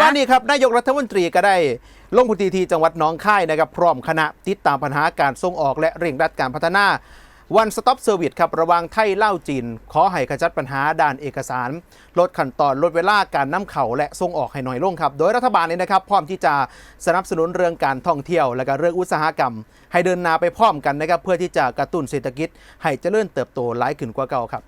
ว่านนี้ครับนายกรัฐมนตรีก็ได้ลงพื้นที่ที่จังหวัดหนองคายนะครับ พร้อมคณะติดตามปัญหาการส่งออกและเร่งรัดการพัฒนาวันสต็อปเซอร์วิสครับระหว่างไทยเล่าวจีน ขอให้ขจัดปัญหาด้านเอกสาร ลดขั้นตอนลดเวลาการนำเข้าและส่งออกให้น้อยลงครับ โดยรัฐบาลนี้นะครับ พร้อมที่จะสนับสนุนเรื่องการท่องเที่ยว และก็เรื่องอุตสาหกรรม ให้เดินหน้าไปพร้อมกันนะครับเพื่อที่จะกระตุ้นเศรษฐกิจ ให้เจริญเติบโตหลายขึ้นกว่าเก่าครับ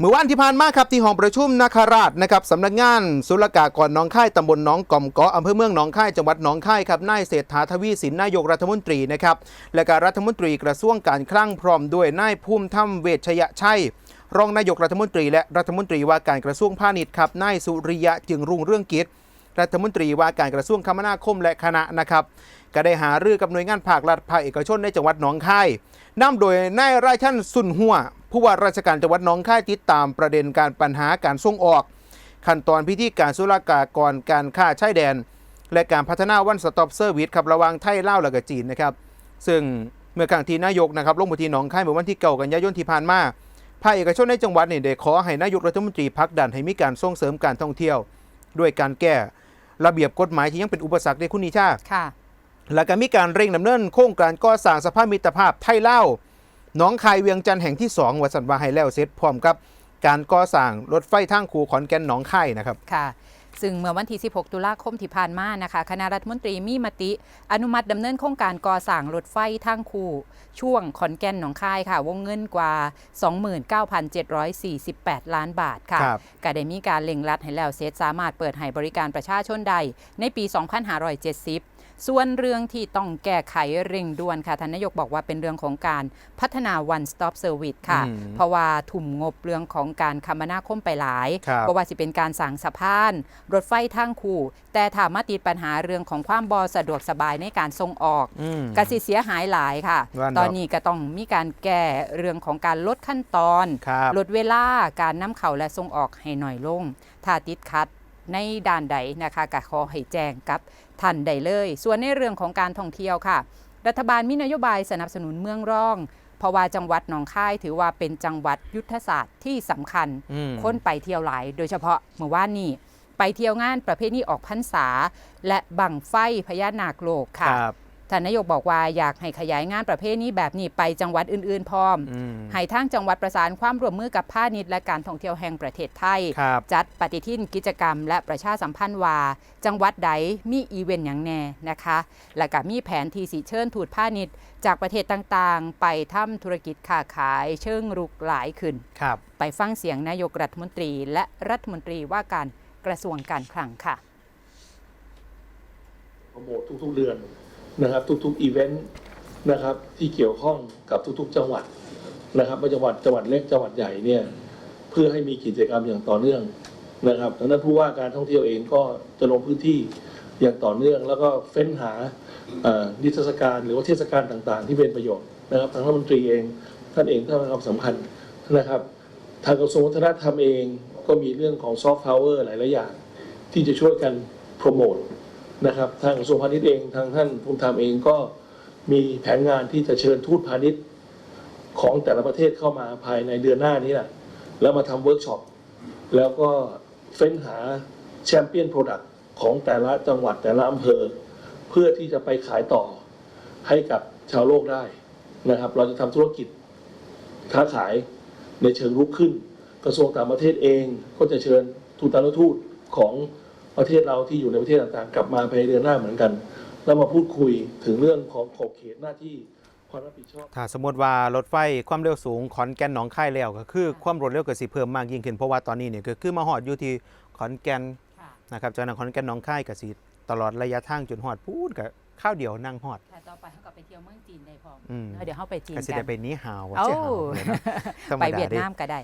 เมื่อวันที่ผ่านมาครับที่ห้องประชุมนาคาราชนะครับสำนักงานศุลกากรน้องค่ายตำบลน้องกอมเกาะอำเภอเมืองหนองค่ายจังหวัดหนองค่ายครับนายเศรษฐาทวีสินนายกรัฐมนตรีนะครับและการรัฐมนตรีกระทรวงการคลังพร้อมด้วยนายภูมิธรรมเวชยชัยรองนายกรัฐมนตรี และรัฐมนตรีว่าการกระทรวงพาณิชย์ครับนายสุริยะจึงรุ่งเรื่องกิจรัฐมนตรีว่าการกระทรวงคมนาคมและคณะนะครับก็ได้หารือกับหน่วยงานภาครัฐภาคเอกชนในจังหวัดหนองคายนำโดยนายราชันสุนหัว ผู้ว่าราชการจังหวัดหนองค่ายติดตามประเด็นการปัญหาการส่งออก ขั้นตอนพิธีการศุลกากรการค้าชายแดน และการพัฒนาวันสต็อปเซอร์วิสครับระหว่างไทยลาวและก็จีนนะครับซึ่งเมื่อครั้งที่นายกนะครับลงพื้นที่หนองค่ายเมื่อวันที่เก่ากันยายนที่ผ่านมาภาคเอกชนในจังหวัดเนี่ได้ขอให้นายกรัฐมนตรีพักดันให้มีการส่งเสริมการท่องเที่ยว ด้วยการแก้ระเบียบกฎหมายที่ยังเป็นอุปสรรคในคุณนิชาค่ะและก็มีการเร่งดำเนินโครงการก่อสร้างสภาพมิตรภาพไทยเล่า นองคายเวียงจันทร์แห่งที่2วัดสันวาให้แล้วเสร็จพร้อมกับการก่อสร้างรถไฟทางคูขอนแก่นหนองคายนะครับค่ะซึ่งเมื่อวันที่ 16 ตุลาคมที่ผ่านมานะคะ คณะรัฐมนตรีมีมติ อนุมัติดำเนินโครงการก่อสร้างรถไฟทางคู่ ช่วงขอนแก่นหนองคายค่ะ วงเงินกว่า 29,748 ล้านบาทค่ะครับก็ได้มีการเล็งรัดให้แล้วเสร็จสามารถเปิดให้บริการประชาชนใดในปี 2570 ส่วนเรื่องที่ต้องแก้ไขเร่งด่วนค่ะท่านนายกบอกว่าเป็นเรื่องของการพัฒนา one stop service ค่ะอืมเพราะว่าทุ่มงบเรื่องของการคมนาคมไปหลายครับเพราะว่าสิเป็นการสั่งสะพาน รถไฟทางคู่ แต่ถามมาติดปัญหาเรื่องของความบอสะดวกสบายในการส่งออกอืมกสิเสียหายหลายค่ะว่าเนอะตอนนี้ก็ต้องมีการแก้เรื่องของการลดขั้นตอนครับลดเวลาการนำเข้าและส่งออกให้หน่อยลง ถ้าติดขัด ในด้านใดนะคะก็ขอให้แจ้งกับท่านใดเลย ส่วนในเรื่องของการท่องเที่ยวค่ะ รัฐบาลมีนโยบายสนับสนุนเมืองร่องเพราะว่าจังหวัดหนองคายถือว่าเป็นจังหวัดยุทธศาสตร์ที่สำคัญอืมคนไปเที่ยวหลาย โดยเฉพาะเมื่อวานนี้ไปเที่ยวงานประเภทนี้ออกพรรษา และบังไฟพญานาคโลกคค่ะรับ ท่านนายกบอกว่าอยากให้ขยายงานประเภทนี้แบบนี้ไปจังหวัดอื่นๆพร้อมอืมให้ทางจังหวัดประสานความร่วมมือกับพาณิชย์และการท่องเที่ยวแห่งประเทศไทยครับจัดปฏิทินกิจกรรม และประชาสัมพันธ์ว่า จังหวัดใดมีอีเวนต์อย่างแน่นะคะ และก็มีแผนที่สิเชิญทูตพาณิชย์จากประเทศต่างๆ ไปทำธุรกิจค้าขายเชิงรุกหลายขึ้นครับไปฟังเสียงนายกรัฐมนตรี และรัฐมนตรีว่าการกระทรวงการคลังค่ะโปรโมททุกๆเดือน นะครับ ทุกๆอีเวนต์นะครับ ที่เกี่ยวข้องกับทุกๆ จังหวัดนะครับไม่จังหวัดจังหวัดเล็กจังหวัดใหญ่เนี่ยเพื่อให้มีกิจกรรมอย่างต่อเนื่องนะครับดังนั้นผู้ว่าการท่องเที่ยวเองก็จะลงพื้นที่อย่างต่อเนื่อง แล้วก็เฟ้นหานิทรรศการหรือว่าเทศกาลต่างๆ ที่เป็นประโยชน์นะครับทางรัฐมนตรีเองท่านเองท่านให้ความสำคัญนะครับ ทางกระทรวงวัฒนธรรมเองก็มีเรื่องของซอฟต์พาวเวอร์หลายๆอย่างที่จะช่วยกันโปรโมท นะครับทางกระทรวงพาณิชย์เองทางท่านภูมิธรรมเองก็มีแผนงานที่จะเชิญทูตพาณิชย์ของแต่ละประเทศเข้ามาภายในเดือนหน้านี้แหละแล้วมาทำเวิร์กช็อปแล้วก็เฟ้นหาแชมเปี้ยนโปรดักต์ของแต่ละจังหวัดแต่ละอำเภอ เพื่อที่จะไปขายต่อให้กับชาวโลกได้นะครับ เราจะทำธุรกิจค้าขายในเชิงรุกขึ้น กระทรวงต่างประเทศเองก็จะเชิญทูตตานุทูตของ ประเทศเราที่อยู่ในประเทศต่างๆ กลับมาภายในเดือนหน้าเหมือนกันแล้วมาพูดคุยถึงเรื่องของขอบเขตหน้าที่ความรับผิดชอบถ้าสมมติว่ารถไฟความเร็วสูงขอนแก่นหนองคายแล้วก็คือความรวดเร็วก็สิเพิ่มมากยิ่งขึ้นเพราะว่าตอนนี้เนี่ยก็คือมาฮอดอยู่ที่ขอนแก่นนะครับจากนั้นขอนแก่นหนองคายก็สิตลอดระยะทางจนฮอดพูดก็ข้าวเดียวนั่งฮอดต่อไปเขาก็ไปเที่ยวเมืองจีนได้พร้อมอืมเดี๋ยวเขาไปจีนก็สิกัได้นไปนี้หาวเอ้าเจ้าหาวเลยนะธรรมไปดาเวียดเด้นามก็ได้